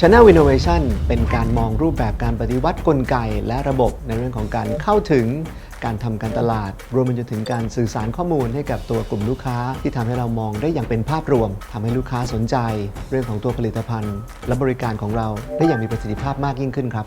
Channel Innovation เป็นการมองรูปแบบการปฏิวัติกลไก และระบบในเรื่องของการเข้าถึงการทำการตลาด รวมไปจนถึงการสื่อสารข้อมูลให้กับตัวกลุ่มลูกค้า ที่ทำให้เรามองได้อย่างเป็นภาพรวมทำให้ลูกค้าสนใจ เรื่องของตัวผลิตภัณฑ์ และบริการของเราได้อย่างมีประสิทธิภาพมากยิ่งขึ้นครับ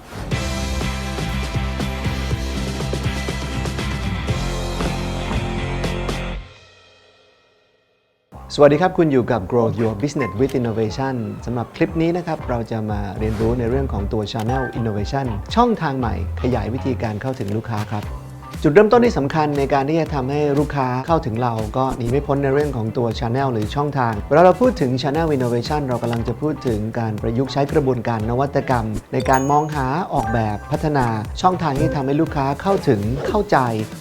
สวัสดีครับ คุณอยู่กับ Grow Your Business with Innovation สำหรับคลิปนี้นะครับ เราจะมาเรียนรู้ในเรื่องของตัว Channel Innovation ช่องทางใหม่ขยายวิธีการเข้าถึงลูกค้าครับ จุดเริ่มต้นที่สำคัญในการที่จะทำให้ลูกค้าเข้าถึงเราก็หนีไม่พ้นในเรื่องของตัว Channel หรือช่องทาง เวลาเราพูดถึง Channel Innovation เรากำลังจะพูดถึงการประยุกต์ใช้กระบวนการนวัตกรรม ในการมองหาออกแบบพัฒนาช่องทางที่ทำให้ลูกค้าเข้าถึงเข้าใจ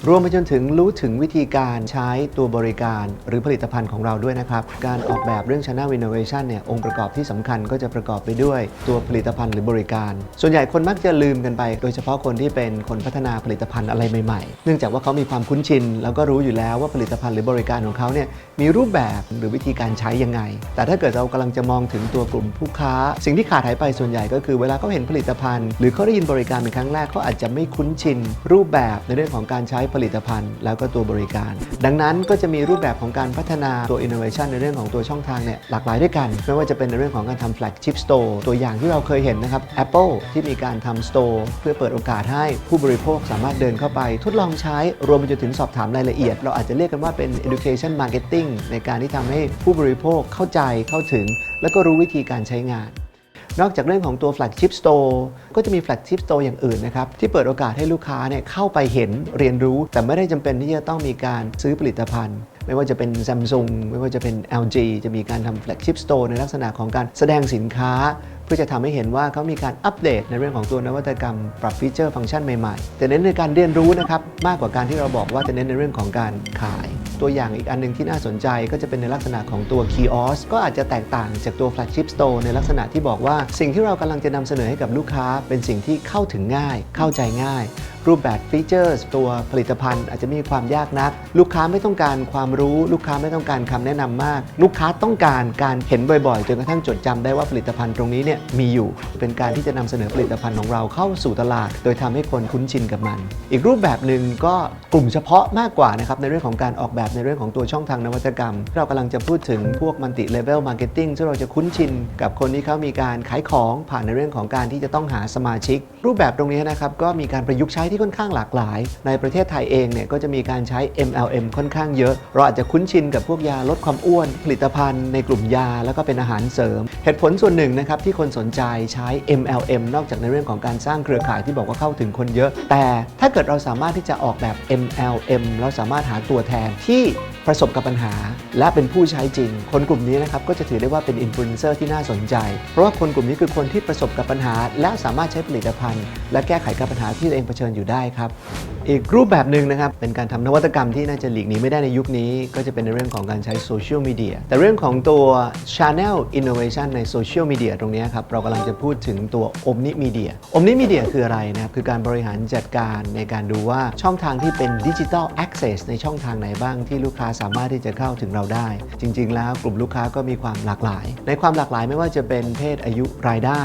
รวมไปจนถึงรู้ถึงวิธีการใช้ตัวบริการ หรือผลิตภัณฑ์ของเราด้วยนะครับ การออกแบบเรื่อง Channel Innovation เนี่ยองค์ประกอบที่สำคัญก็จะประกอบไปด้วยตัวผลิตภัณฑ์หรือบริการ ส่วนใหญ่คนมักจะลืมกันไป โดยเฉพาะคนที่เป็นคนพัฒนาผลิตภัณฑ์อะไรใหม่เนื่องจากว่าเขามีความคุ้นชิน แล้วก็รู้อยู่แล้วว่าผลิตภัณฑ์หรือบริการของเขาเนี่ยมีรูปแบบหรือวิธีการใช้ยังไง แต่ถ้าเกิดเรากำลังจะมองถึงตัวกลุ่มผู้ค้า สิ่งที่ขาดหายไปส่วนใหญ่ก็คือเวลาเขาเห็นผลิตภัณฑ์ หรือเขาได้ยินบริการเป็นครั้งแรกเขาอาจจะไม่คุ้นชิน รูปแบบในเรื่องของการใช้ผลิตภัณฑ์ แล้วก็ตัวบริการ ดังนั้นก็จะมีรูปแบบของการพัฒนาตัว innovation ในเรื่องของตัวช่องทางเนี่ยหลากหลายด้วยกันไม่ว่าจะเป็นในเรื่องของการทำ flagship store ตัวอย่างที่เราเคยเห็นนะครับ Apple ที่มีการทำ store เพื่อเปิดโอกาสให้ผู้บริโภคสามารถเดินเข้าไปทดลองใช้รวมไปจนถึงสอบถามรายละเอียด เราอาจจะเรียกกันว่าเป็น education marketing ในการที่ทำให้ผู้บริโภคเข้าใจเข้าถึง แล้วก็รู้วิธีการใช้งาน นอกจากเรื่องของตัว flagship store ก็จะมี flagship store อย่างอื่นนะครับ ที่เปิดโอกาสให้ลูกค้าเนี่ยเข้าไปเห็นเรียนรู้ แต่ไม่ได้จำเป็นที่จะต้องมีการซื้อผลิตภัณฑ์ ไม่ว่าจะเป็น Samsung ไม่ว่าจะเป็น LG จะมีการทำ flagship store ในลักษณะของการแสดงสินค้า เพื่อจะทำให้เห็นว่าเขามีการอัปเดตในเรื่องของตัวนวัตกรรม ปรับฟีเจอร์ฟังก์ชันใหม่ๆ แต่เน้นในการเรียนรู้นะครับมากกว่าการที่เราบอกว่าจะเน้นในเรื่องของการขาย ตัวอย่างอีกอันหนึงที่น่าสนใจก็จะเป็นในลักษณะของตัว Kiosk ก็อาจจะแตกต่างจากตัว Flagship Store ในลักษณะที่บอกว่า สิ่งที่เรากำลังจะนำเสนอให้กับลูกค้า เป็นสิ่งที่เข้าถึงง่าย เข้าใจง่าย รูปแบบฟีเจอร์ตัวผลิตภัณฑ์อาจจะมีความยากนัก ลูกค้าไม่ต้องการความรู้ ลูกค้าไม่ต้องการคำแนะนำมาก ลูกค้าต้องการการเห็นบ่อยๆ จนกระทั่งจดจำได้ว่าผลิตภัณฑ์ตรงนี้เนี่ยมีอยู่ เป็นการที่จะนำเสนอผลิตภัณฑ์ของเราเข้าสู่ตลาด โดยทำให้คนคุ้นชินกับมัน อีกรูปแบบหนึ่งก็กลุ่มเฉพาะมากกว่านะครับในเรื่องของการออกแบบในเรื่องของตัวช่องทางนวัตกรรม เรากำลังจะพูดถึงพวกมันติเลเวลมาร์เก็ตติ้งที่เราจะคุ้นชินกับคนที่เขามีการขายของผ่านในเรื่องของการที่จะต้องหาสมาชิก รูปแบบตรงนี้นะครับก็มีการประยุกต์ใช้ที่ค่อนข้างหลากหลาย ในประเทศไทยเองเนี่ยก็จะมีการใช้ MLM ค่อนข้างเยอะ เราอาจจะคุ้นชินกับพวกยาลดความอ้วน ผลิตภัณฑ์ในกลุ่มยา แล้วก็เป็นอาหารเสริม เหตุผลส่วนหนึ่งนะครับที่คนสนใจใช้ MLM นอกจากในเรื่องของการสร้างเครือข่ายที่บอกว่าเข้าถึงคนเยอะ แต่ถ้าเกิดเราสามารถที่จะออกแบบ MLM เราสามารถหาตัวแทนที่ประสบกับปัญหา และเป็นผู้ใช้จริง คนกลุ่มนี้นะครับก็จะถือได้ว่าเป็นอินฟลูเอนเซอร์ที่น่าสนใจ เพราะว่าคนกลุ่มนี้คือคนที่ประสบกับปัญหา และสามารถใช้ผลิตภัณฑ์ และแก้ไขกับปัญหาที่ตัวเองเผชิญอยู่ได้ครับอีกรูปแบบหนึ่งนะครับเป็นการทำนวัตกรรมที่น่าจะหลีกหนีไม่ได้ในยุคนี้ ก็จะเป็นในเรื่องของการใช้โซเชียลมีเดียแต่เรื่องของตัว Channel Innovation ในโซเชียลมีเดียตรงนี้ครับเรากำลังจะพูดถึงตัว Omni Media Omni Media คืออะไรนะครับคือการบริหารจัดการในการดูว่าช่องทางที่เป็นดิจิ t a ล Access ในช่องทางไหนบ้างที่ลูกค้าสามารถที่จะเข้าถึงเราได้ จริง ๆ แล้วกลุ่มลูกค้าก็มีความหลากหลาย ในความหลากหลายไม่ว่าจะเป็นเพศอายุรายได้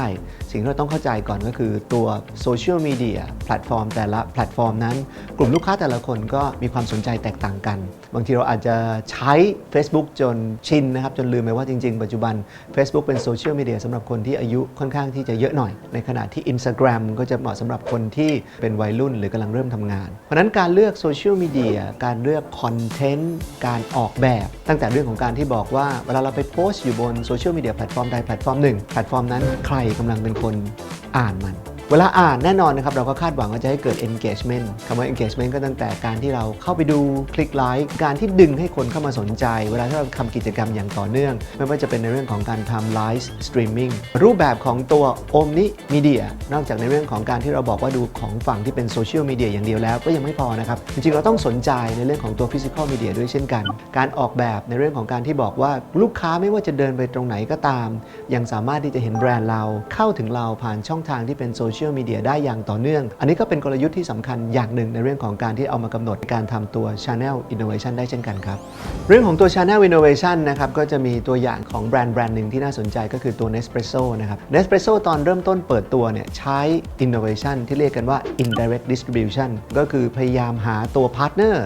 สิ่งที่เราต้องเข้าใจก่อนก็คือตัวโซเชียลมีเดียแพลตฟอร์มแต่ละแพลตฟอร์มนั้น กลุ่มลูกค้าแต่ละคนก็มีความสนใจแตกต่างกัน บางทีเราอาจจะใช้ Facebook จนชินนะครับ จนลืมไปว่าจริง ๆ ปัจจุบัน Facebook เป็นโซเชียลมีเดียสำหรับคนที่อายุค่อนข้างที่จะเยอะหน่อย ในขณะที่ Instagram ก็จะเหมาะสำหรับคนที่เป็นวัยรุ่นหรือกำลังเริ่มทำงาน เพราะนั้นการเลือกโซเชียลมีเดียการเลือกคอนเทนต์การออกแบบ ตั้งแต่เรื่องของการที่บอกว่าเวลาเราไปโพสต์อยู่บนโซเชียลมีเดียแพลตฟอร์มใดแพลตฟอร์มหนึ่งแพลตฟอร์มนั้นใครกำลังเป็นคนอ่านมัน เวลาอ่านแน่นอนนะครับเราก็คาดหวังว่าจะให้เกิด engagement คำว่า engagement ก็ตั้งแต่การที่เราเข้าไปดูคลิกไลค์การที่ดึงให้คนเข้ามาสนใจ เวลาที่เราทำกิจกรรมอย่างต่อเนื่อง ไม่ว่าจะเป็นในเรื่องของการทำไลฟ์สตรีมมิ่งรูปแบบของตัว Omni Media นอกจากในเรื่องของการที่เราบอกว่าดูของฝั่งที่เป็นโซเชียลมีเดียอย่างเดียวแล้วก็ยังไม่พอนะครับ จริงๆ เราต้องสนใจในเรื่องของตัวฟิสิกอลมีเดียด้วยเช่นกัน การออกแบบในเรื่องของการที่บอกว่าลูกค้าไม่ว่าจะเดินไปตรงไหนก็ตาม ยังสามารถที่จะเห็นแบรนด์เราเข้าถึงเราผ่านช่องทางที่เป็นโซเเชียลมีเดียได้อย่างต่อเนื่อง อันนี้ก็เป็นกลยุทธ์ที่สำคัญอย่างหนึ่งในเรื่องของการที่เอามากำหนดการทำตัว Channel Innovation ได้เช่นกันครับ เรื่องของตัว Channel Innovation นะครับก็จะมีตัวอย่างของแบรนด์แบรนด์หนึ่งที่น่าสนใจก็คือตัว Nespresso นะครับ Nespresso ตอนเริ่มต้นเปิดตัวเนี่ยใช้ Innovation ที่เรียกกันว่า Indirect Distribution ก็คือพยายามหาตัว Partner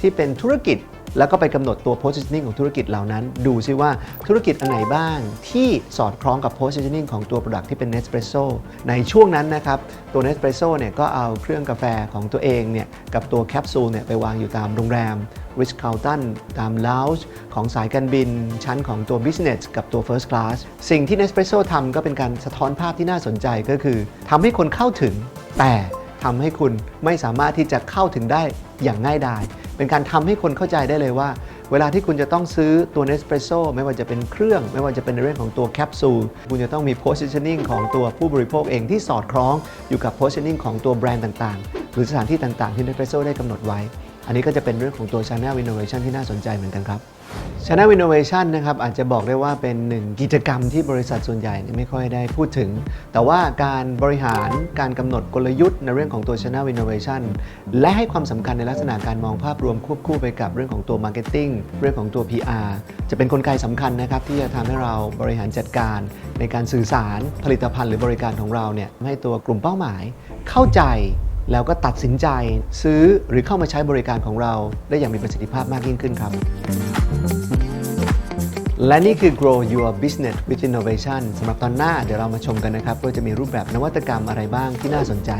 ที่เป็นธุรกิจ แล้วก็ไปกำหนดตัว positioning ของธุรกิจเหล่านั้น ดูซิว่าธุรกิจอันไหนบ้างที่สอดคล้องกับ positioning ของตัว Product ที่เป็น Nespresso ในช่วงนั้นนะครับ ตัว Nespresso เนี่ยก็เอาเครื่องกาแฟของตัวเองเนี่ยกับตัวแคปซูลเนี่ยไปวางอยู่ตามโรงแรม Ritz Carlton ตาม Lounge ของสายการบิน ชั้นของตัว Business กับตัว First Class สิ่งที่ Nespresso ทำก็เป็นการสะท้อนภาพที่น่าสนใจก็คือทำให้คนเข้าถึงแต่ทำให้คุณไม่สามารถที่จะเข้าถึงได้อย่างง่ายดาย เป็นการทำให้คนเข้าใจได้เลยว่า เวลาที่คุณจะต้องซื้อตัว Nespresso ไม่ว่าจะเป็นเครื่อง ไม่ว่าจะเป็นในเรื่องของตัวแคปซูลคุณจะต้องมี positioning ของตัวผู้บริโภคเองที่สอดคล้องอยู่กับ positioning ของตัวแบรนด์ต่างๆ หรือสถานที่ต่างๆที่ Nespresso ได้กำหนดไว้ อันนี้ก็จะเป็นเรื่องของตัว Channel Innovation ที่น่าสนใจเหมือนกันครับ Channel Innovation นะครับอาจจะบอกได้ว่าเป็นหนึ่งกิจกรรมที่บริษัทส่วนใหญ่เนี่ยไม่ค่อยได้พูดถึง แต่ว่าการบริหารการกำหนดกลยุทธ์ในเรื่องของตัว Channel Innovation และให้ความสำคัญในลักษณะการมองภาพรวมควบคู่ไปกับเรื่องของตัว Marketing เรื่องของตัว PR จะเป็นนกลไกสำคัญนะครับที่จะทำให้เราบริหารจัดการ ในการสื่อสารผลิตภัณฑ์หรือบริการของเราเนี่ยให้ตัวกลุ่มเป้าหมาย เข้าใจ แล้วก็ตัดสินใจซื้อหรือเข้ามาใช้บริการของเราได้อย่างมีประสิทธิภาพมากยิ่งขึ้นครับ และนี่คือ Grow Your Business with Innovation สำหรับตอนหน้าเดี๋ยวเรามาชมกันนะครับว่าจะมีรูปแบบนวัตกรรมอะไรบ้างที่น่าสนใจ